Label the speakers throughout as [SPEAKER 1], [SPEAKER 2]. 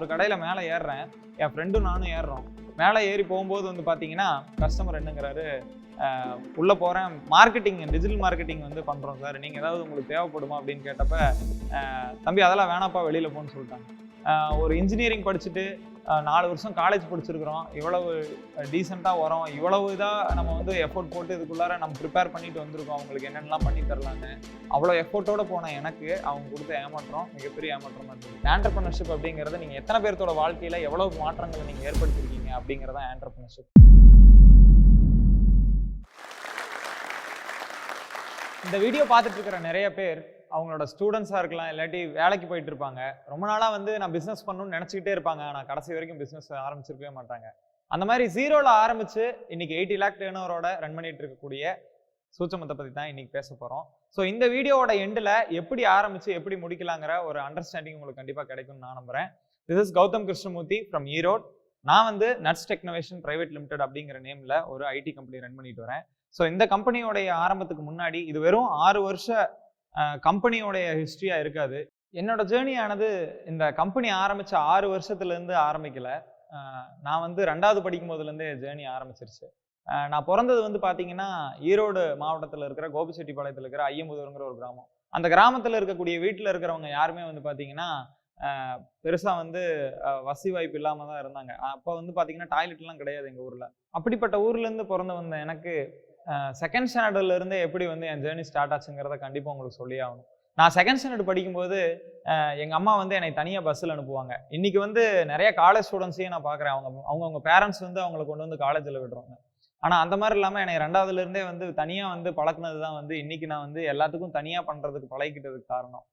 [SPEAKER 1] ஒரு கடையில் மேலே ஏறுறேன். என் ஃப்ரெண்டும் நானும் ஏறுறோம். மேலே ஏறி போகும்போது வந்து பார்த்தீங்கன்னா கஸ்டமர் என்னங்கிறாரு உள்ளே போகிறேன் மார்க்கெட்டிங் டிஜிட்டல் மார்க்கெட்டிங் வந்து பண்ணுறோம் சார் நீங்கள் ஏதாவது உங்களுக்கு தேவைப்படுமா? அப்படின்னு கேட்டப்ப தம்பி அதெல்லாம் வேணாப்பா வெளியில் போன்னு சொல்லிட்டாங்க. ஒரு இன்ஜினியரிங் படிச்சுட்டு நாலு வருஷம் காலேஜ் படிச்சிருக்கிறோம். இவ்வளவு டீசெண்டாக வரோம். இவ்வளவு இதாக நம்ம வந்து எஃபோர்ட் போட்டு இதுக்குள்ளார நம்ம ப்ரிப்பேர் பண்ணிட்டு வந்திருக்கோம். அவங்களுக்கு என்னென்னலாம் பண்ணி தரலான்னு அவ்வளோ எஃபோர்ட்டோட போன எனக்கு அவங்க கொடுத்த ஏமாற்றம். மிகப்பெரிய ஏமாற்றமாக இருந்தது. ஆண்டர்பிரினர்ஷிப் அப்படிங்கிறது நீங்கள் எத்தனை பேர்த்தோட வாழ்க்கையில் எவ்வளவு மாற்றங்களை நீங்கள் ஏற்படுத்திருக்கீங்க அப்படிங்கிறதான் ஆண்டர்பிரினர்ஷிப் இந்த வீடியோ பார்த்துட்டு இருக்கிற நிறைய பேர் அவங்களோட ஸ்டூடெண்ட்ஸாக இருக்கலாம் இல்லாட்டி வேலைக்கு போயிட்டு இருப்பாங்க. ரொம்ப நாளாக வந்து நான் பிஸ்னஸ் பண்ணணும்னு நினச்சிக்கிட்டே இருப்பாங்க. ஆனால் கடைசி வரைக்கும் பிஸ்னஸ் ஆரம்பிச்சிருக்கவே மாட்டாங்க. அந்த மாதிரி ஜீரோவில் ஆரம்பிச்சு இன்னைக்கு எயிட்டி லேக் டேர்னோரோட ரன் பண்ணிட்டு இருக்கக்கூடிய சூச்சமத்தை பற்றி தான் இன்னைக்கு பேச போகிறோம் ஸோ இந்த வீடியோவோட எண்டில் எப்படி ஆரம்பித்து எப்படி முடிக்கலாங்கிற ஒரு அண்டர்ஸ்டாண்டிங் உங்களுக்கு கண்டிப்பாக கிடைக்கும்னு நான் நம்புறேன். This is Gautham Krishnamurthy from Erode நான் வந்து நட்ஸ் டெக்னோவேஷன் பிரைவேட் லிமிடெட் அப்படிங்கிற நேமில் ஒரு ஐடி கம்பெனி ரன் பண்ணிட்டு வரேன். ஸோ இந்த கம்பெனியோடைய ஆரம்பத்துக்கு முன்னாடி இது வெறும் ஆறு வருஷ கம்பெனியோடைய ஹிஸ்ட்ரியாக இருக்காது. என்னோட ஜேர்னி ஆனது இந்த கம்பெனி ஆரம்பித்த ஆறு வருஷத்துலேருந்து ஆரம்பிக்கல. நான் வந்து ரெண்டாவது படிக்கும் போதுலேருந்தே ஜேர்னி ஆரம்பிச்சிருச்சு. நான் பிறந்தது வந்து பார்த்தீங்கன்னா ஈரோடு மாவட்டத்தில் இருக்கிற கோபிச்செட்டிப்பாளையத்தில் இருக்கிற ஐயம்புதூருங்கிற ஒரு கிராமம். அந்த கிராமத்தில் இருக்கக்கூடிய வீட்டில் இருக்கிறவங்க யாருமே வந்து பார்த்தீங்கன்னா பெருசாக வந்து வசி வசதி வாய்ப்பு இல்லாமல் தான் இருந்தாங்க. அப்போ வந்து பார்த்தீங்கன்னா டாய்லெட்லாம் கிடையாது எங்கள் ஊரில். அப்படிப்பட்ட ஊர்லேருந்து பிறந்து வந்த எனக்கு செகண்ட் ஸ்டாண்டர்ட்ல இருந்தே எப்படி வந்து என் ஜேர்னி ஸ்டார்ட் ஆச்சுங்கிறத கண்டிப்பாக உங்களுக்கு சொல்லி ஆகணும். நான் செகண்ட் ஸ்டாண்டர்ட் படிக்கும்போது எங்கள் அம்மா வந்து என்னை தனியாக பஸ்ஸில் அனுப்புவாங்க. இன்னைக்கு வந்து நிறைய காலேஜ் ஸ்டூடெண்ட்ஸையும் நான் பார்க்குறேன். அவங்க அவங்கவுங்க பேரண்ட்ஸ் வந்து அவங்கள கொண்டு வந்து காலேஜில் விடுறாங்க. ஆனால் அந்த மாதிரி இல்லாமல் என்னை ரெண்டாவதுலேருந்தே வந்து தனியாக வந்து பழக்கினது தான் வந்து இன்னைக்கு நான் வந்து எல்லாத்துக்கும் தனியாக பண்ணுறதுக்கு பழகிக்கிட்டதுக்கு காரணம்.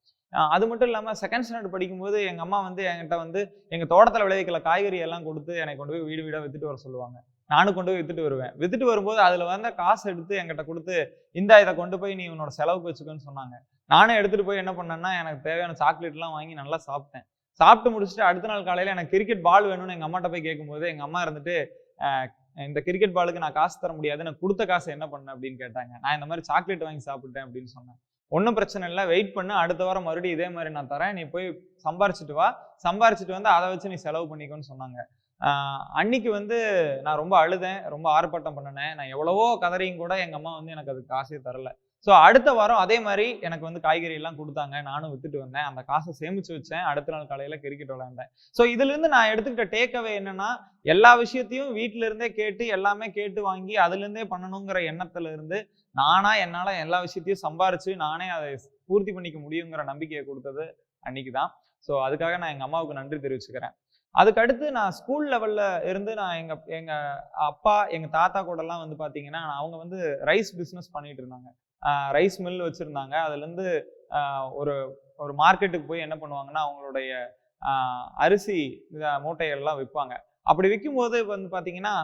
[SPEAKER 1] அது மட்டும் இல்லாமல் செகண்ட் ஸ்டாண்டர்ட் படிக்கும்போது எங்கள் அம்மா வந்து என்கிட்ட வந்து எங்கள் தோட்டத்தில் விளைவிக்கல காய்கறி எல்லாம் கொடுத்து என்னை கொண்டு போய் வீடு வீடாக வித்துட்டு வர சொல்லுவாங்க. நானும் கொண்டு போய் வித்துட்டு வருவேன். வித்துட்டு வரும்போது அதில் வந்த காசு எடுத்து என்கிட்ட கொடுத்து இந்தா இதை கொண்டு போய் நீ உன்னோட செலவுக்கு வச்சுக்கோன்னு சொன்னாங்க. நானும் எடுத்துட்டு போய் என்ன பண்ணேன்னா எனக்கு தேவையான சாக்லேட்லாம் வாங்கி நல்லா சாப்பிட்டேன். சாப்பிட்டு முடிச்சுட்டு அடுத்த நாள் காலையில் எனக்கு கிரிக்கெட் பால் வேணும்னு எங்கள் அம்மாட்ட போய் கேட்கும்போது எங்கள் அம்மா இருந்துட்டு இந்த கிரிக்கெட் பாலுக்கு நான் காசு தர முடியாது எனக்கு கொடுத்த காசு என்ன பண்ண? அப்படின்னு கேட்டாங்க. நான் இந்த மாதிரி சாக்லேட் வாங்கி சாப்பிட்டேன் அப்படின்னு சொன்னேன். ஒன்றும் பிரச்சனை இல்லை வெயிட் பண்ணு அடுத்த வாரம் மறுபடியும் இதே மாதிரி நான் தரேன். நீ போய் சம்பாரிச்சிட்டு வா. சம்பாரிச்சிட்டு வந்து அதை வச்சு நீ செலவு பண்ணிக்கோன்னு சொன்னாங்க. அன்னைக்கு வந்து நான் ரொம்ப அழுதேன் ரொம்ப ஆர்ப்பாட்டம் பண்ணினேன். நான் எவ்வளவோ கதறியும் கூட எங்கள் அம்மா வந்து எனக்கு அது காசே தரல. ஸோ அடுத்த வாரம் அதே மாதிரி எனக்கு வந்து காய்கறி எல்லாம் கொடுத்தாங்க. நானும் வித்துட்டு வந்தேன். அந்த காசை சேமிச்சு வச்சேன். அடுத்த நாள் காலையில கிரிக்கெட் விளையாண்டேன். ஸோ இதுல இருந்து நான் எடுத்துக்கிட்ட டேக்அவே என்னன்னா எல்லா விஷயத்தையும் வீட்ல இருந்தே கேட்டு எல்லாமே கேட்டு வாங்கி அதுல இருந்தே பண்ணணுங்கிற எண்ணத்துல இருந்து நானா என்னால எல்லா விஷயத்தையும் சம்பாரிச்சு நானே அதை பூர்த்தி பண்ணிக்க முடியுங்கிற நம்பிக்கையை கொடுத்தது அன்னைக்கு தான் ஸோ அதுக்காக நான் எங்க அம்மாவுக்கு நன்றி தெரிவிச்சுக்கிறேன். அதுக்கு அடுத்து நான் ஸ்கூல் லெவல்ல இருந்து நான் எங்க எங்க அப்பா எங்க தாத்தா கூட எல்லாம் வந்து பாத்தீங்கன்னா அவங்க வந்து ரைஸ் பிசினஸ் பண்ணிட்டு இருந்தாங்க. ரைஸ் மில் வச்சிருந்தாங்க. அதுல இருந்து ஒரு ஒரு மார்க்கெட்டுக்கு போய் என்ன பண்ணுவாங்கன்னா அவங்களுடைய அரிசி மூட்டைகள்லாம் விற்பாங்க அப்படி விற்கும்போது வந்து பாத்தீங்கன்னா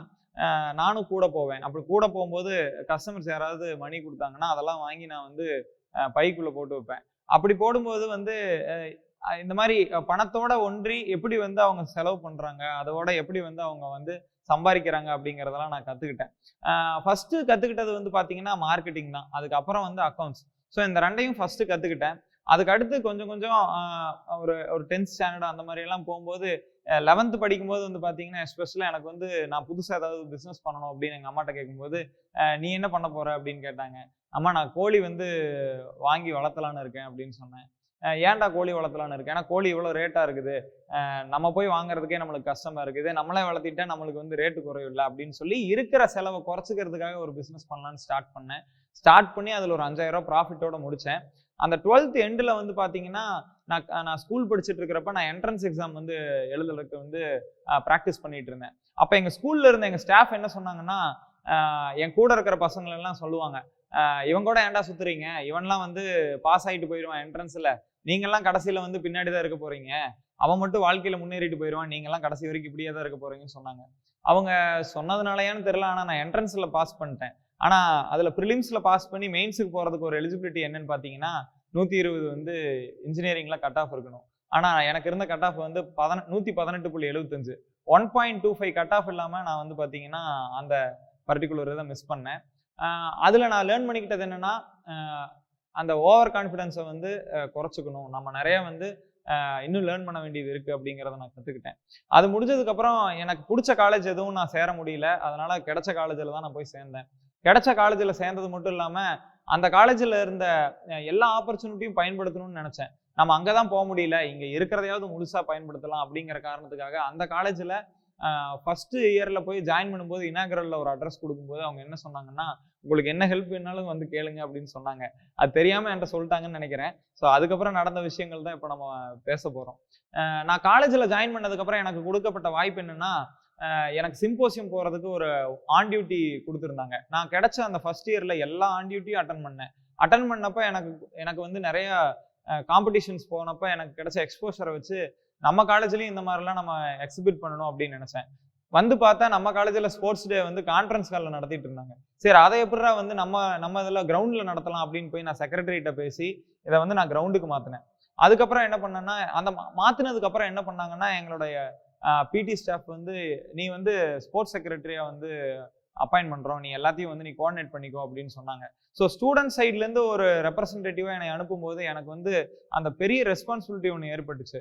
[SPEAKER 1] நானும் கூட போவேன். அப்படி கூட போகும்போது கஸ்டமர்ஸ் யாராவது மணி கொடுத்தாங்கன்னா அதெல்லாம் வாங்கி நான் வந்து பைக்குள்ளே பைக்குள்ள போட்டு வைப்பேன். அப்படி போடும்போது வந்து இந்த மாதிரி பணத்தோட ஒன்றி எப்படி வந்து அவங்க செலவு பண்றாங்க அதோட எப்படி வந்து அவங்க வந்து சம்பாதிக்கிறாங்க அப்படிங்கிறதெல்லாம் நான் கத்துக்கிட்டேன். ஃபர்ஸ்ட் கத்துக்கிட்டது வந்து பாத்தீங்கன்னா மார்க்கெட்டிங் தான். அதுக்கப்புறம் வந்து அக்கௌண்ட்ஸ் ஸோ இந்த ரெண்டையும் ஃபர்ஸ்ட் கத்துக்கிட்டேன். அதுக்கு அடுத்து கொஞ்சம் கொஞ்சம் ஒரு ஒரு டென்த் ஸ்டாண்டர்ட் அந்த மாதிரி எல்லாம் போகும்போது லெவன்த் படிக்கும்போது வந்து பார்த்தீங்கன்னா எஸ்பெஷலாக எனக்கு வந்து நான் புதுசாக ஏதாவது பிஸ்னஸ் பண்ணணும் அப்படின்னு எங்கள் அம்மாட்ட கேட்கும்போது நீ என்ன பண்ண போற? அப்படின்னு கேட்டாங்க. அம்மா நான் கோழி வந்து வாங்கி வளர்த்தலான்னு இருக்கேன் அப்படின்னு சொன்னேன். ஏன்டா கோழி வளர்த்தலான்னு இருக்கேன் ஏன்னா கோழி இவ்வளோ ரேட்டாக இருக்குது. நம்ம போய் வாங்குறதுக்கே நம்மளுக்கு கஷ்டமாக இருக்குது. நம்மளே வளர்த்திட்டா நம்மளுக்கு வந்து ரேட்டு குறைவில்லை அப்படின்னு சொல்லி இருக்கிற செலவை குறைச்சிக்கிறதுக்காக ஒரு பிஸ்னஸ் பண்ணலான்னு ஸ்டார்ட் பண்ணேன். ஸ்டார்ட் பண்ணி அதில் ஒரு அஞ்சாயிரம் ப்ராஃபிட்டோட முடித்தேன் அந்த டுவெல்த் எண்டில் வந்து பார்த்தீங்கன்னா நான் நான் ஸ்கூல் படிச்சுட்டு இருக்கிறப்ப நான் என்ட்ரன்ஸ் எக்ஸாம் வந்து எழுதுறதுக்கு வந்து ப்ராக்டிஸ் பண்ணிட்டு இருந்தேன். அப்போ எங்கள் ஸ்கூலில் இருந்த எங்கள் ஸ்டாஃப் என்ன சொன்னாங்கன்னா என் கூட இருக்கிற பசங்களெல்லாம் சொல்லுவாங்க. இவன் கூட ஏன்டா சுத்துறீங்க? இவன்லாம் வந்து பாஸ் ஆகிட்டு போயிடுவான் என்ட்ரன்ஸில் நீங்கள்லாம் கடைசியில் வந்து பின்னாடி தான் இருக்க போகிறீங்க அவன் மட்டும் வாழ்க்கையில் முன்னேறிட்டு போயிடுவான் நீங்கள்லாம் கடைசி வரைக்கும் இப்படியே தான் இருக்க போகிறீங்கன்னு சொன்னாங்க. அவங்க சொன்னதுனாலயான்னு தெரில ஆனால் நான் என்ட்ரன்ஸில் பாஸ் பண்ணிட்டேன். ஆனால் அதில் ப்ரிலிம்ஸில் பாஸ் பண்ணி மெயின்ஸுக்கு போகிறதுக்கு ஒரு எலிஜிபிலிட்டி என்னன்னு பார்த்தீங்கன்னா நூற்றி இருபது வந்து இன்ஜினியரிங்கில் கட் ஆஃப் இருக்கணும். ஆனால் எனக்கு இருந்த கட் ஆஃப் வந்து பதின நூற்றி பதினெட்டு புள்ளி எழுபத்தஞ்சு one point two five cut off இல்லாமல் நான் வந்து பார்த்தீங்கன்னா அந்த பர்டிகுலர் இதை மிஸ் பண்ணேன். அதில் நான் லேர்ன் பண்ணிக்கிட்டது என்னென்னா அந்த ஓவர் கான்ஃபிடென்ஸை வந்து குறைச்சிக்கணும். நம்ம நிறைய வந்து இன்னும் லேர்ன் பண்ண வேண்டியது இருக்கு அப்படிங்கிறத நான் கற்றுக்கிட்டேன் அது முடிஞ்சதுக்கப்புறம் எனக்கு பிடிச்ச காலேஜ் எதுவும் நான் சேர முடியல. அதனால கிடைச்ச காலேஜில் தான் நான் போய் சேர்ந்தேன். கிடைச்ச காலேஜில் சேர்ந்தது மட்டும் இல்லாமல் அந்த காலேஜில் இருந்த எல்லா ஆப்பர்ச்சுனிட்டியும் பயன்படுத்தணும்னு நினச்சேன். நம்ம அங்கே தான் போக முடியல. இங்கே இருக்கிறதையாவது முழுசாக பயன்படுத்தலாம் அப்படிங்கிற காரணத்துக்காக அந்த காலேஜில் ஃபஸ்ட்டு இயரில் போய் ஜாயின் பண்ணும்போது இனாகரலில் ஒரு அட்ரஸ் கொடுக்கும்போது அவங்க என்ன சொன்னாங்கன்னா உங்களுக்கு என்ன ஹெல்ப் வேணாலும் வந்து கேளுங்க அப்படின்னு சொன்னாங்க. அது தெரியாமல் என்கிட்ட சொல்லிட்டாங்கன்னு நினைக்கிறேன். ஸோ அதுக்கப்புறம் நடந்த விஷயங்கள் தான் இப்போ நம்ம பேச போகிறோம் நான் காலேஜில் ஜாயின் பண்ணதுக்கப்புறம் எனக்கு கொடுக்கப்பட்ட வாய்ப்பு என்னென்னா எனக்கு சிம்போசியம் போகிறதுக்கு ஒரு ஆன் டியூட்டி கொடுத்துருந்தாங்க. நான் கிடைச்ச அந்த ஃபர்ஸ்ட் இயரில் எல்லா ஆன் டியூட்டியும் அட்டன் பண்ணேன். அட்டன் பண்ணப்போ எனக்கு எனக்கு வந்து நிறைய காம்படிஷன்ஸ் போனப்போ எனக்கு கிடைச்ச எக்ஸ்போஷரை வச்சு நம்ம காலேஜ்லேயும் இந்த மாதிரிலாம் நம்ம எக்ஸிபிட் பண்ணணும் அப்படின்னு நினச்சேன். வந்து பார்த்தா நம்ம காலேஜில் ஸ்போர்ட்ஸ் டே வந்து கான்ஃபரன்ஸ் காலில் நடத்திட்டு இருந்தாங்க. சரி அதை எப்படிரா வந்து நம்ம நம்ம இதில் கிரவுண்டில் நடத்தலாம் அப்படின்னு போய் நான் செக்ரட்டரிகிட்ட பேசி இதை வந்து நான் கிரவுண்டுக்கு மாற்றினேன் அதுக்கப்புறம் என்ன பண்ணேன்னா அந்த மா- என்ன பண்ணாங்கன்னா எங்களுடைய பிடி ஸ்டாஃப் வந்து நீ வந்து ஸ்போர்ட்ஸ் செக்ரட்டரியாக வந்து அப்பாயின் பண்ணுறோம் நீ எல்லாத்தையும் வந்து நீ கோஆர்டினேட் பண்ணிக்கோ அப்படின்னு சொன்னாங்க. ஸோ ஸ்டூடெண்ட் சைட்லேருந்து ஒரு ரெப்ரசன்டேட்டிவாக என்னை அனுப்பும்போது எனக்கு வந்து அந்த பெரிய ரெஸ்பான்சிபிலிட்டி ஒன்று ஏற்பட்டுச்சு.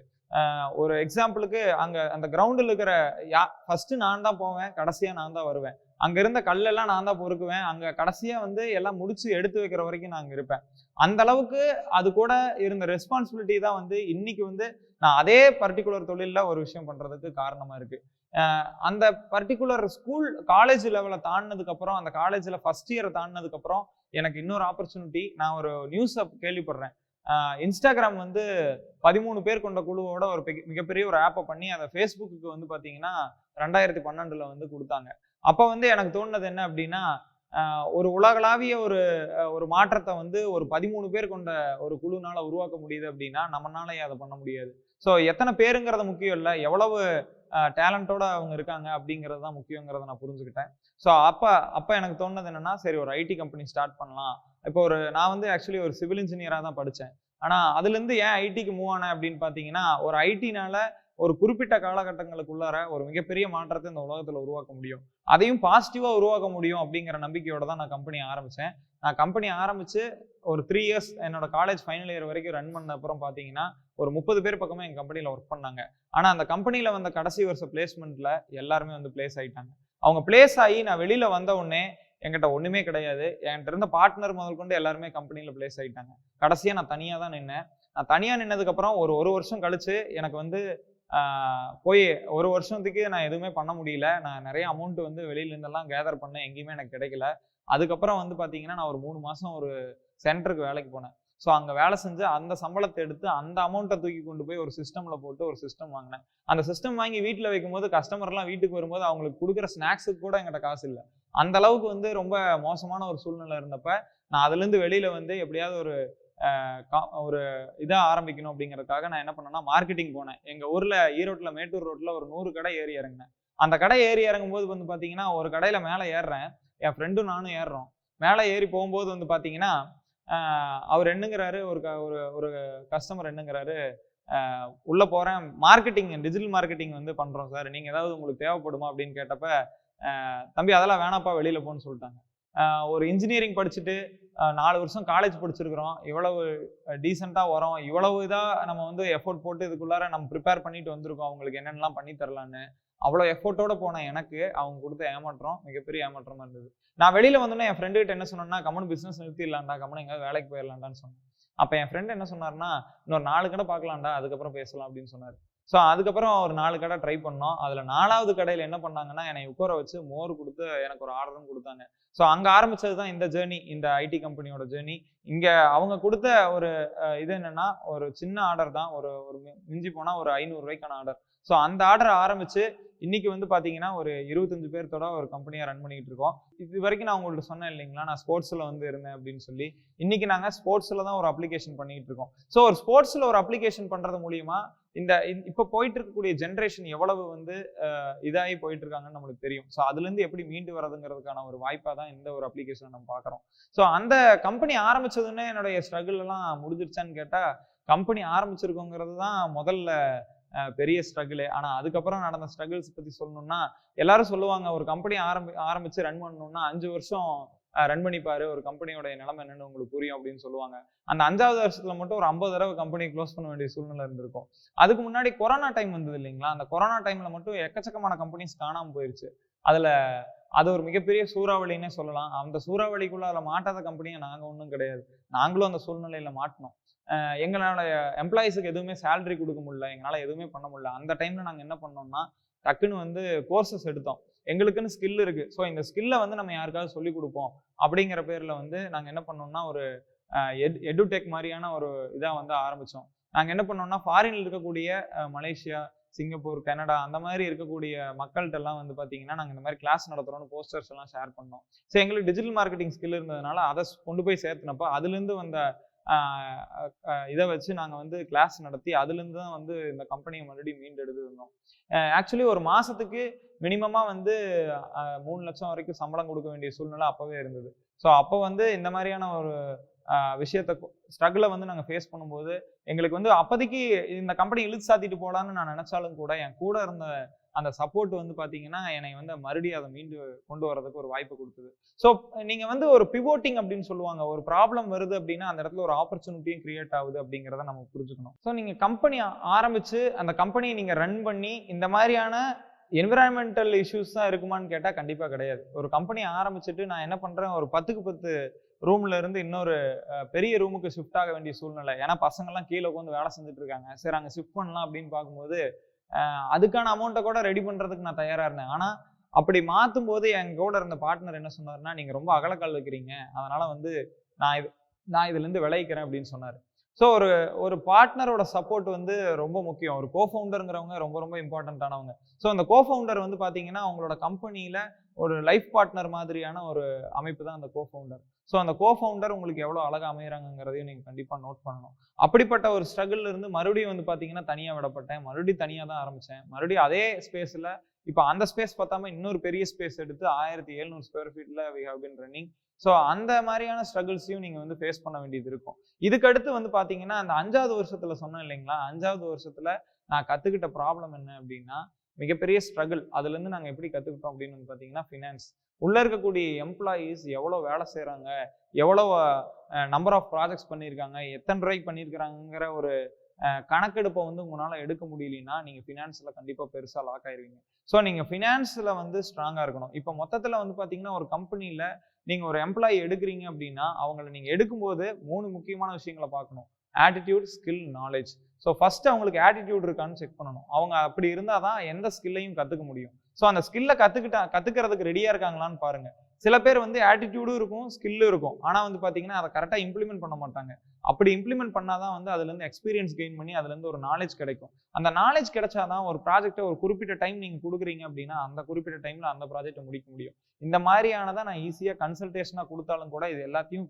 [SPEAKER 1] ஒரு எக்ஸாம்பிளுக்கு அங்கே அந்த கிரவுண்டில் இருக்கிற யா ஃபஸ்ட்டு நான் தான் போவேன் கடைசியாக நான் தான் வருவேன். அங்கே இருந்த கல்லெல்லாம் நான் தான் பொறுக்குவேன். அங்கே கடைசியாக வந்து எல்லாம் முடிச்சு எடுத்து வைக்கிற வரைக்கும் நான் அங்கே இருப்பேன். அந்த அளவுக்கு அது கூட இருந்த ரெஸ்பான்சிபிலிட்டி தான் வந்து இன்னைக்கு வந்து நான் அதே பர்டிகுலர் தொழிலில் ஒரு விஷயம் பண்ணுறதுக்கு காரணமாக இருக்குது அந்த பர்டிகுலர் ஸ்கூல் காலேஜ் லெவலை தாண்டினதுக்கப்புறம் அந்த காலேஜில் ஃபர்ஸ்ட் இயரை தாண்டினதுக்கப்புறம் எனக்கு இன்னொரு ஆப்பர்ச்சுனிட்டி நான் ஒரு நியூஸை கேள்விப்படுறேன். இன்ஸ்டாகிராம் வந்து பதிமூணு பேர் கொண்ட குழுவோட ஒரு பெ- மிகப்பெரிய ஒரு ஆப்பை பண்ணி அதை ஃபேஸ்புக்கு வந்து பார்த்தீங்கன்னா ரெண்டாயிரத்தி பன்னெண்டுல வந்து கொடுத்தாங்க. அப்போ வந்து எனக்கு தோணுனது என்ன அப்படின்னா ஆஹ் ஒரு உலகளாவிய ஒரு அஹ் ஒரு மாற்றத்தை வந்து ஒரு பதிமூணு பேர் கொண்ட ஒரு குழுனால உருவாக்க முடியுது அப்படின்னா நம்மனால அதை பண்ண முடியாது. ஸோ எத்தனை பேருங்கிறது முக்கியம் இல்லை. எவ்வளவு டேலண்ட்டோட அவங்க இருக்காங்க அப்படிங்கிறது தான் முக்கியங்கிறத நான் புரிஞ்சுக்கிட்டேன். ஸோ அப்போ அப்போ எனக்கு தோணுது என்னென்னா சரி ஒரு ஐடி கம்பெனி ஸ்டார்ட் பண்ணலாம். இப்போ ஒரு நான் வந்து ஆக்சுவலி ஒரு சிவில் இன்ஜினியராக தான் படித்தேன் ஆனால் அதுலேருந்து ஏன் ஐடிக்கு மூவ் ஆனேன் அப்படின்னு பார்த்தீங்கன்னா ஒரு ஐடினால ஒரு குறிப்பிட்ட காலகட்டங்களுக்குள்ளார ஒரு மிகப்பெரிய மாற்றத்தை இந்த உலகத்தில் உருவாக்க முடியும். அதையும் பாசிட்டிவாக உருவாக்க முடியும் அப்படிங்கிற நம்பிக்கையோட தான் நான் கம்பெனி ஆரம்பித்தேன் நான் கம்பெனி ஆரம்பித்து ஒரு த்ரீ இயர்ஸ் என்னோட காலேஜ் ஃபைனல் இயர் வரைக்கும் ரன் பண்ண அப்புறம் பார்த்தீங்கன்னா ஒரு முப்பது பேர் பக்கமே எங்கள் கம்பெனியில் ஒர்க் பண்ணாங்க. ஆனால் அந்த கம்பெனியில் வந்த கடைசி வருஷம் பிளேஸ்மெண்ட்டில் எல்லாருமே வந்து பிளேஸ் ஆகிட்டாங்க அவங்க பிளேஸ் ஆகி நான் வெளியில் வந்த உடனே என்கிட்ட ஒன்றுமே கிடையாது. என்கிட்ட இருந்த பார்ட்னர் முதல் கொண்டு எல்லாருமே கம்பெனியில் பிளேஸ் ஆகிட்டாங்க கடைசியாக நான் தனியாக தான் நின்னேன். நான் தனியாக நின்னதுக்கப்புறம் ஒரு ஒரு வருஷம் கழித்து எனக்கு வந்து போய் ஒரு வருஷத்துக்கு நான் எதுவுமே பண்ண முடியல. நான் நிறைய அமௌண்ட் வந்து வெளியிலேருந்தெல்லாம் கேதர் பண்ணேன். எங்கேயுமே எனக்கு கிடைக்கல. அதுக்கப்புறம் வந்து பார்த்தீங்கன்னா நான் ஒரு மூணு மாதம் ஒரு சென்டருக்கு வேலைக்கு போனேன். ஸோ அங்கே வேலை செஞ்சு அந்த சம்பளத்தை எடுத்து அந்த அமௌண்ட்டை தூக்கி கொண்டு போய் ஒரு சிஸ்டமில் போட்டு ஒரு சிஸ்டம் வாங்கினேன். அந்த சிஸ்டம் வாங்கி வீட்டில் வைக்கும்போது கஸ்டமர்லாம் வீட்டுக்கு வரும்போது அவங்களுக்கு கொடுக்குற ஸ்நாக்ஸுக்கு கூட எங்கிட்ட காசு இல்லை. அந்த அளவுக்கு வந்து ரொம்ப மோசமான ஒரு சூழ்நிலை இருந்தப்ப நான் அதுலேருந்து வெளியில் வந்து எப்படியாவது ஒரு கா- ஒரு இதாக ஆரம்பிக்கணும் அப்படிங்கிறதுக்காக நான் என்ன பண்ணேன்னா மார்க்கெட்டிங் போனேன். எங்கள் ஊரில் ஈரோட்டில் மேட்டூர் ரோட்டில் ஒரு நூறு கடை ஏறி இறங்கினேன். அந்த கடை ஏறி இறங்கும்போது வந்து பார்த்தீங்கன்னா ஒரு கடையில் மேலே ஏறுறேன். என் ஃப்ரெண்டும் நானும் ஏறுறோம். மேலே ஏறி போகும்போது வந்து பார்த்தீங்கன்னா அவர் என்னங்கிறாரு ஒரு க- ஒரு ஒரு கஸ்டமர் என்னங்கிறாரு உள்ளே உள்ள போறேன் மார்க்கெட்டிங் டிஜிட்டல் மார்க்கெட்டிங் வந்து பண்றோம் சார் நீங்க ஏதாவது உங்களுக்கு தேவைப்படுமா அப்படின்னு கேட்டப்ப தம்பி அதெல்லாம் வேணாப்பா வெளியில போன்னு சொல்லிட்டாங்க. ஒரு இன்ஜினியரிங் படிச்சுட்டு நாலு வருஷம் காலேஜ் படிச்சிருக்கிறோம். இவ்வளவு டீசெண்டாக வரோம். இவ்வளவு இதாக நம்ம வந்து எஃபோர்ட் போட்டு இதுக்குள்ளார நம்ம ப்ரிப்பேர் பண்ணிட்டு வந்திருக்கோம். அவங்களுக்கு என்னென்னலாம் பண்ணி தரலான்னு. அவ்வளோ எஃபோர்ட்டோட போன எனக்கு அவங்க கொடுத்த ஏமாற்றம் மிகப்பெரிய ஏமாற்றமாக இருந்தது. நான் வெளியில் வந்தோன்னே என் ஃப்ரெண்டுகிட்ட என்ன சொன்னேன்னா கம்மன் பிஸ்னஸ் நிறுத்திடலாம்டா கம்மன் எங்கேயாவது வேலைக்கு போயிடலாம்டான்னு சொன்னேன். அப்போ என் ஃப்ரெண்ட் என்ன சொன்னார்னா இன்னொரு நாலு கடை பார்க்கலாம்டா அதுக்கப்புறம் பேசலாம் அப்படின்னு சொன்னார். ஸோ அதுக்கப்புறம் ஒரு நாலு கடை ட்ரை பண்ணோம். அதில் நாலாவது கடையில் என்ன பண்ணாங்கன்னா என்னை உட்கார வச்சு மோர் கொடுத்து எனக்கு ஒரு ஆர்டரும் கொடுத்தாங்க. ஸோ அங்கே ஆரம்பிச்சது தான் இந்த ஜேர்னி இந்த ஐடி கம்பெனியோட ஜேர்னி இங்கே அவங்க கொடுத்த ஒரு இது என்னன்னா ஒரு சின்ன ஆர்டர் தான். ஒரு ஒரு மிஞ்சி போனால் ஒரு ஐநூறுரூவாய்க்கான ஆர்டர் ஸோ அந்த ஆர்டரை ஆரம்பித்து இன்னைக்கு வந்து பார்த்தீங்கன்னா ஒரு இருபத்தஞ்சு பேர்த்தோட ஒரு கம்பெனியை ரன் பண்ணிட்டு இருக்கோம். இது வரைக்கும் நான் உங்கள்ட்ட சொன்னேன் இல்லைங்களா? நான் ஸ்போர்ட்ஸில் வந்து இருந்தேன் அப்படின்னு சொல்லி. இன்னைக்கு நாங்கள் ஸ்போர்ட்ஸில் தான் ஒரு அப்ளிகேஷன் பண்ணிக்கிட்டு இருக்கோம். ஸோ ஒரு ஸ்போர்ட்ஸில் ஒரு அப்ளிகேஷன் பண்ணுறது மூலியமா இந்த இப்போ போயிட்டு இருக்கக்கூடிய ஜென்ரேஷன் எவ்வளவு வந்து இதாகி போயிட்டு இருக்காங்கன்னு நம்மளுக்கு தெரியும். ஸோ அதுலேருந்து எப்படி மீண்டு வரதுங்கிறதுக்கான ஒரு வாய்ப்பாக தான் இந்த ஒரு அப்ளிகேஷனை நம்ம பார்க்குறோம் ஸோ அந்த கம்பெனி ஆரம்பிச்சதுன்னு என்னுடைய ஸ்ட்ரகிள் எல்லாம் முடிஞ்சிருச்சான்னு கேட்டால் கம்பெனி ஆரம்பிச்சிருக்கோங்கிறது தான் முதல்ல பெரிய ஸ்ட்ரகிள் ஆனால் அதுக்கப்புறம் நடந்த ஸ்ட்ரகிள்ஸ் பற்றி சொல்லணும்னா எல்லாரும் சொல்லுவாங்க ஒரு கம்பெனி ஆரம்பி ஆரம்பித்து ரன் பண்ணணும்னா அஞ்சு வருஷம் ரன் பண்ணிப்பாரு. ஒரு கம்பெனியோட நிலைமை என்னன்னு உங்களுக்கு புரியும் அப்படின்னு சொல்லுவாங்க. அந்த அஞ்சாவது வருஷத்துல மட்டும் ஒரு ஐம்பது தடவை கம்பெனி க்ளோஸ் பண்ண வேண்டிய சூழ்நிலை இருந்திருக்கும். அதுக்கு முன்னாடி கொரோனா டைம் வந்தது இல்லைங்களா? அந்த கொரோனா டைம்ல மட்டும் எக்கச்சக்கமான கம்பெனிஸ் காணாமல் போயிருச்சு. அதுல அது ஒரு மிகப்பெரிய சூறாவளின்னே சொல்லலாம். அந்த சூறாவளிக்குள்ள அதில் மாட்டாத கம்பெனியை நாங்கள் ஒன்றும் கிடையாது. நாங்களும் அந்த சூழ்நிலையில் மாட்டினோம். எங்களோட எம்ப்ளாயிஸுக்கு எதுவுமே சேலரி கொடுக்க முடியல எங்களால் எதுவுமே பண்ண முடியல. அந்த டைமில் நாங்கள் என்ன பண்ணோம்னா டக்குன்னு வந்து கோர்சஸ் எடுத்தோம். எங்களுக்குன்னு ஸ்கில் இருக்குது ஸோ இந்த ஸ்கில்லை வந்து நம்ம யாருக்காவது சொல்லி கொடுப்போம். அப்படிங்கிற பேரில் வந்து நாங்கள் என்ன பண்ணோம்னா ஒரு எட் எடுடெக் மாதிரியான ஒரு இதாக வந்து ஆரம்பித்தோம் நாங்கள் என்ன பண்ணோம்னா ஃபாரினில் இருக்கக்கூடிய மலேசியா சிங்கப்பூர் கனடா அந்த மாதிரி இருக்கக்கூடிய மக்கள்கிட்ட எல்லாம் வந்து பார்த்தீங்கன்னா நாங்கள் இந்த மாதிரி கிளாஸ் நடத்துகிறோம்னு போஸ்டர்ஸ் எல்லாம் ஷேர் பண்ணோம். ஸோ எங்களுக்கு டிஜிட்டல் மார்க்கெட்டிங் ஸ்கில் இருந்ததுனால அதை கொண்டு போய் சேர்த்துனப்போ அதுலேருந்து வந்த இதை வச்சு நாங்கள் வந்து கிளாஸ் நடத்தி அதுலேருந்து தான் வந்து இந்த கம்பெனியை மறுபடியும் மீண்டெடுத்து இருந்தோம். ஆக்சுவலி ஒரு மாதத்துக்கு மினிமமாக வந்து மூணு லட்சம் வரைக்கும் சம்பளம் கொடுக்க வேண்டிய சூழ்நிலை அப்போவே இருந்தது. ஸோ அப்போ வந்து இந்த மாதிரியான ஒரு விஷயத்தை ஸ்ட்ரகிளை வந்து நாங்கள் ஃபேஸ் பண்ணும்போது எங்களுக்கு வந்து அப்போதைக்கு இந்த கம்பெனி இழுத்து சாத்திட்டு போகலான்னு நான் நினச்சாலும் கூட என் கூட இருந்த அந்த சப்போர்ட் வந்து பார்த்தீங்கன்னா என்னை வந்து மறுபடியும் அதை மீண்டு கொண்டு வரதுக்கு ஒரு வாய்ப்பு கொடுத்தது. ஸோ நீங்கள் வந்து ஒரு பிவோட்டிங் அப்படின்னு சொல்லுவாங்க. ஒரு ப்ராப்ளம் வருது அப்படின்னா அந்த இடத்துல ஒரு ஆப்பர்ச்சுனிட்டியும் கிரியேட் ஆகுது அப்படிங்கிறத நம்ம புரிஞ்சுக்கணும். ஸோ நீங்கள் கம்பெனி ஆரம்பித்து அந்த கம்பெனியை நீங்கள் ரன் பண்ணி இந்த மாதிரியான என்விரான்மெண்டல் இஷ்யூஸ் தான் இருக்குமான்னு கேட்டால் கண்டிப்பாக கிடையாது. ஒரு கம்பெனி ஆரம்பிச்சுட்டு நான் என்ன பண்ணுறேன் ஒரு பத்துக்கு பத்து ரூம்ல இருந்து இன்னொரு பெரிய ரூமுக்கு ஷிஃப்ட் ஆக வேண்டிய சூழ்நிலை. ஏன்னா பசங்கள்லாம் கீழே உட்காந்து வேலை செஞ்சுட்டு இருக்காங்க. சரி அங்கே ஷிஃப்ட் பண்ணலாம் அப்படின்னு பார்க்கும்போது அதுக்கான அமௌண்ட்டை கூட ரெடி பண்ணுறதுக்கு நான் தயாராக இருந்தேன். ஆனால் அப்படி மாற்றும் போது என் கூட இருந்த பார்ட்னர் என்ன சொன்னார்னா நீங்கள் ரொம்ப அகலக்கால் வைக்கிறீங்க. அதனால் வந்து நான் இது நான் இதுலேருந்து விளைவிக்கிறேன் அப்படின்னு சொன்னார். ஸோ ஒரு ஒரு பார்ட்னரோட சப்போர்ட் வந்து ரொம்ப முக்கியம். ஒரு கோஃபவுண்டருங்கிறவங்க ரொம்ப ரொம்ப இம்பார்ட்டண்ட்டானவங்க ஸோ அந்த கோ ஃபவுண்டர் வந்து பார்த்தீங்கன்னா அவங்களோட கம்பெனியில் ஒரு லைஃப் பார்ட்னர் மாதிரியான ஒரு அமைப்பு தான் அந்த கோ ஃபவுண்டர் ஸோ அந்த கோ ஃபவுண்டர் உங்களுக்கு எவ்வளோ அழகாக அமைகிறாங்கிறதையும் நீங்கள் கண்டிப்பாக நோட் பண்ணணும். அப்படிப்பட்ட ஒரு ஸ்ட்ரகிள் இருந்து மறுபடியும் வந்து பார்த்தீங்கன்னா தனியாக விடப்பட்டேன். மறுபடியும் தனியாக தான் ஆரம்பித்தேன் மறுபடியும் அதே ஸ்பேஸில் இப்போ அந்த ஸ்பேஸ் பார்த்தாம இன்னொரு பெரிய ஸ்பேஸ் எடுத்து ஆயிரத்தி எழுநூறு ஸ்கொயர் ஃபீட்டில் we have been running so அந்த மாதிரியான ஸ்ட்ரகிள்ஸையும் நீங்கள் வந்து ஃபேஸ் பண்ண வேண்டியது இருக்கும். இதுக்கடுத்து வந்து பார்த்தீங்கன்னா அந்த அஞ்சாவது வருஷத்தில் சொன்னேன் இல்லைங்களா? அஞ்சாவது வருஷத்தில் நான் கற்றுக்கிட்ட ப்ராப்ளம் என்ன அப்படின்னா மிகப்பெரிய ஸ்ட்ரகிள் அதுலேருந்து நாங்கள் எப்படி கற்றுக்கிட்டோம் அப்படின்னு வந்து பார்த்தீங்கன்னா ஃபினான்ஸ் உள்ளே இருக்கக்கூடிய எம்ப்ளாயீஸ் எவ்வளோ வேலை செய்கிறாங்க எவ்வளோ நம்பர் ஆஃப் ப்ராஜெக்ட்ஸ் பண்ணியிருக்காங்க எத்தனை ரூபாய்க்கு பண்ணியிருக்கிறாங்கிற ஒரு கணக்கெடுப்பை வந்து உங்களால் எடுக்க முடியலன்னா நீங்கள் ஃபினான்ஸில் கண்டிப்பாக பெருசாக லாக் ஆயிருவீங்க. ஸோ நீங்கள் ஃபினான்ஸில் வந்து ஸ்ட்ராங்காக இருக்கணும். இப்போ மொத்தத்தில் வந்து பார்த்தீங்கன்னா ஒரு கம்பெனியில் நீங்கள் ஒரு எம்ப்ளாயி எடுக்கிறீங்க அப்படின்னா அவங்கள நீங்கள் எடுக்கும்போது மூணு முக்கியமான விஷயங்களை பார்க்கணும். Attitude skill knowledge so first அவங்களுக்கு ஆட்டிடியூட் இருக்கான்னு செக் பண்ணணும். அவங்க அப்படி இருந்தால் தான் எந்த ஸ்கில்லையும் கற்றுக்க முடியும். ஸோ அந்த ஸ்கில்லை கற்றுக்கிட்டா கற்றுக்கிறதுக்கு ரெடியாக இருக்காங்களான்னு பாருங்கள் சில பேர் வந்து ஆட்டிடியூடும் இருக்கும் ஸ்கில்லும் இருக்கும். ஆனால் வந்து பார்த்தீங்கன்னா அதை கரெக்டாக இம்ப்ளிமெண்ட் பண்ண மாட்டாங்க. அப்படி இம்ப்ளிமெண்ட் பண்ணாதான் வந்து அதுலேருந்து எக்ஸ்பீரியன்ஸ் கெயின் பண்ணி அதுலேருந்து ஒரு நாலேஜ் கிடைக்கும். அந்த நாலேஜ் கிடைச்சா தான் ஒரு ப்ராஜெக்ட்டை ஒரு குறிப்பிட்ட டைம் நீங்கள் கொடுக்குறீங்க அப்படின்னா அந்த குறிப்பிட்ட டைமில் அந்த ப்ராஜெக்ட்டை முடிக்க முடியும். இந்த மாதிரியானதை நான் ஈஸியாக கன்சல்டேஷனாக கொடுத்தாலும் கூட இது எல்லாத்தையும்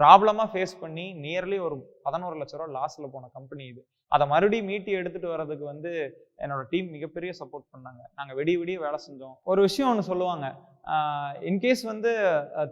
[SPEAKER 1] ப்ராப்ளமாக ஃபேஸ் பண்ணி நியர்லி ஒரு பதினோரு லட்ச ரூபா லாஸில் போன கம்பெனி இது. அதை மறுபடியும் மீட்டி எடுத்துகிட்டு வர்றதுக்கு வந்து என்னோட டீம் மிகப்பெரிய சப்போர்ட் பண்ணாங்க. நாங்கள் வெடி விடிய வேலை செஞ்சோம். ஒரு விஷயம் ஒன்று சொல்லுவாங்க. இன்கேஸ் வந்து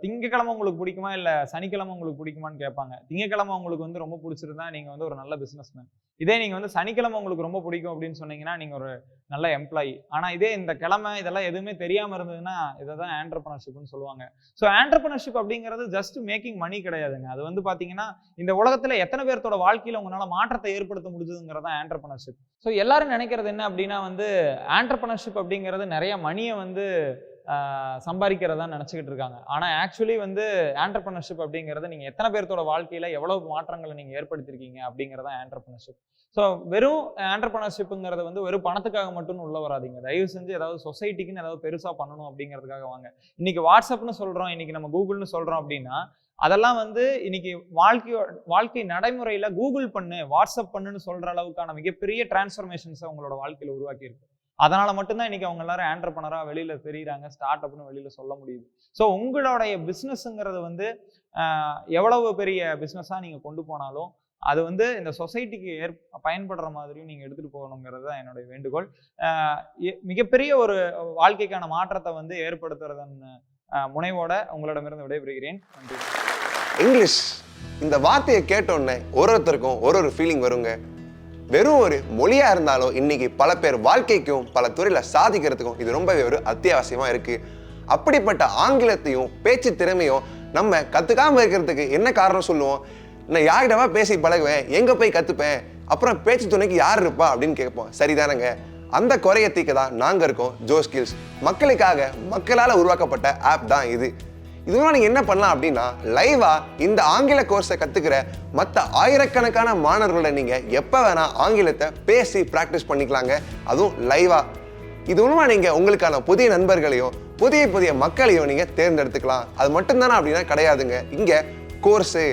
[SPEAKER 1] திங்கக்கிழமை உங்களுக்கு பிடிக்குமா? இல்லை சனிக்கிழமை உங்களுக்கு பிடிக்குமான்னு கேட்பாங்க. திங்கக்கிழமை உங்களுக்கு வந்து ரொம்ப பிடிச்சிருந்தா நீங்கள் வந்து ஒரு நல்ல பிஸ்னஸ்மேன் இதே நீங்கள் வந்து சனிக்கிழமை உங்களுக்கு ரொம்ப பிடிக்கும் அப்படின்னு சொன்னீங்கன்னா நீங்கள் ஒரு நல்ல எம்ப்ளாயி ஆனால் இதே இந்த கிழமை இதெல்லாம் எதுவுமே தெரியாமல் இருந்ததுன்னா இதை தான் ஆண்டர்பனர்ஷிப்னு சொல்லுவாங்க. ஸோ ஆண்டர்பனர்ஷிப் அப்படிங்கிறது ஜஸ்ட் மேக்கிங் மணி கிடையாதுங்க. அது வந்து பார்த்தீங்கன்னா இந்த உலகத்தில் எத்தனை பேர்த்தோட வாழ்க்கையில் உங்களால் மாற்றத்தை ஏற்படுத்த முடிஞ்சதுங்கிறது தான் ஆண்டர்பனர்ஷிப் ஸோ எல்லாரும் நினைக்கிறது என்ன அப்படின்னா வந்து ஆண்டர்பனர்ஷிப் அப்படிங்கிறது நிறைய மணியை வந்து சம்பாதிக்கிறதா நினச்சிக்கிட்டு இருக்காங்க. ஆனால் ஆக்சுவலி வந்து ஆண்டர்பிரினர்ஷிப் அப்படிங்கிறது நீங்கள் எத்தனை பேர்த்தோட வாழ்க்கையில் எவ்வளவு மாற்றங்களை நீங்கள் ஏற்படுத்தியிருக்கீங்க அப்படிங்கிறது தான் ஆண்டர்பனர்ஷிப் ஸோ வெறும் ஆண்டர்பிரினர்ஷிப்புங்கிறது வந்து வெறும் பணத்துக்காக மட்டும் உள்ள வராதீங்க. தயவு செஞ்சு ஏதாவது சொசைட்டிக்குன்னு ஏதாவது பெருசாக பண்ணணும் அப்படிங்கிறதுக்காக வாங்க. இன்னைக்கு வாட்ஸ்அப்னு சொல்கிறோம் இன்னைக்கு நம்ம கூகுள்னு சொல்கிறோம் அப்படின்னா அதெல்லாம் வந்து இன்னைக்கு வாழ்க்கையோ வாழ்க்கை நடைமுறையில் கூகுள் பண்ணு வாட்ஸ்அப் பண்ணுன்னு சொல்கிற அளவுக்கான மிகப்பெரிய டிரான்ஸ்ஃபர்மேஷன்ஸை உங்களோட வாழ்க்கையில் உருவாக்கியிருக்கு. அதனால மட்டும்தான் இன்னைக்கு அவங்க எல்லாரும் ஆண்டர்பனராக வெளியில தெரியுறாங்க ஸ்டார்ட் அப்னு வெளியில சொல்ல முடியுது. ஸோ உங்களுடைய பிஸ்னஸ்ங்கிறது வந்து எவ்வளவு பெரிய பிஸ்னஸாக நீங்கள் கொண்டு போனாலும் அது வந்து இந்த சொசைட்டிக்கு ஏற் பயன்படுற மாதிரியும் நீங்கள் எடுத்துகிட்டு போகணுங்கிறது தான் என்னுடைய வேண்டுகோள். மிகப்பெரிய ஒரு வாழ்க்கைக்கான மாற்றத்தை வந்து ஏற்படுத்துறதன் முனைவோட உங்களிடமிருந்து விடைபெறுகிறேன். நன்றி.
[SPEAKER 2] இங்கிலீஷ் இந்த வார்த்தையை கேட்டோன்னே ஒரு ஒருத்தருக்கும் ஒரு ஒரு ஃபீலிங் வருங்க. வெறும் ஒரு மொழியா இருந்தாலும் இன்னைக்கு பல பேர் வாழ்க்கைக்கும் பல துறையில சாதிக்கிறதுக்கும் இது ரொம்பவே ஒரு அத்தியாவசியமா இருக்கு. அப்படிப்பட்ட ஆங்கிலத்தையும் பேச்சு திறமையும் நம்ம கத்துக்காம இருக்கிறதுக்கு என்ன காரணம் சொல்லுவோம்? நான் யார்கிட்டவா பேசி பழகுவேன்? எங்க போய் கத்துப்பேன்? அப்புறம் பேச்சு துணைக்கு யார் இருப்பா? அப்படின்னு கேட்போம். சரிதானங்க. அந்த குறைய தீக்க தான் நாங்க இருக்கோம். ஜோ ஸ்கில்ஸ் மக்களுக்காக மக்களால் உருவாக்கப்பட்ட ஆப் தான் இது. இதெல்லாம் நீங்க என்ன பண்ணலாம் அப்படின்னா லைவா இந்த ஆங்கில கோர்ஸை கத்துக்கிற மற்ற ஆயிரக்கணக்கான மாணவர்களோட நீங்க எப்ப வேணா ஆங்கிலத்தை பேசி ப்ராக்டிஸ் பண்ணிக்கலாங்க. அதுவும் லைவா இது மூலமா நீங்க உங்களுக்கான புதிய நண்பர்களையும் புதிய புதிய மக்களையும் நீங்க தேர்ந்தெடுத்துக்கலாம். அது மட்டும்தானே அப்படின்னா கிடையாதுங்க. இங்க கோர்ஸு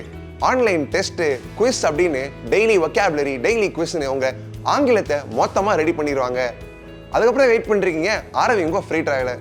[SPEAKER 2] ஆன்லைன் டெஸ்ட்டு குவிஸ் அப்படின்னு டெய்லி ஒக்கேபுலரி டெய்லி குவிஸ்னு அவங்க ஆங்கிலத்தை மொத்தமாக ரெடி பண்ணிடுவாங்க அதுக்கப்புறம் வெயிட் பண்ணுறீங்க ஆரம்பிங்க ஃப்ரீ ட்ரையலை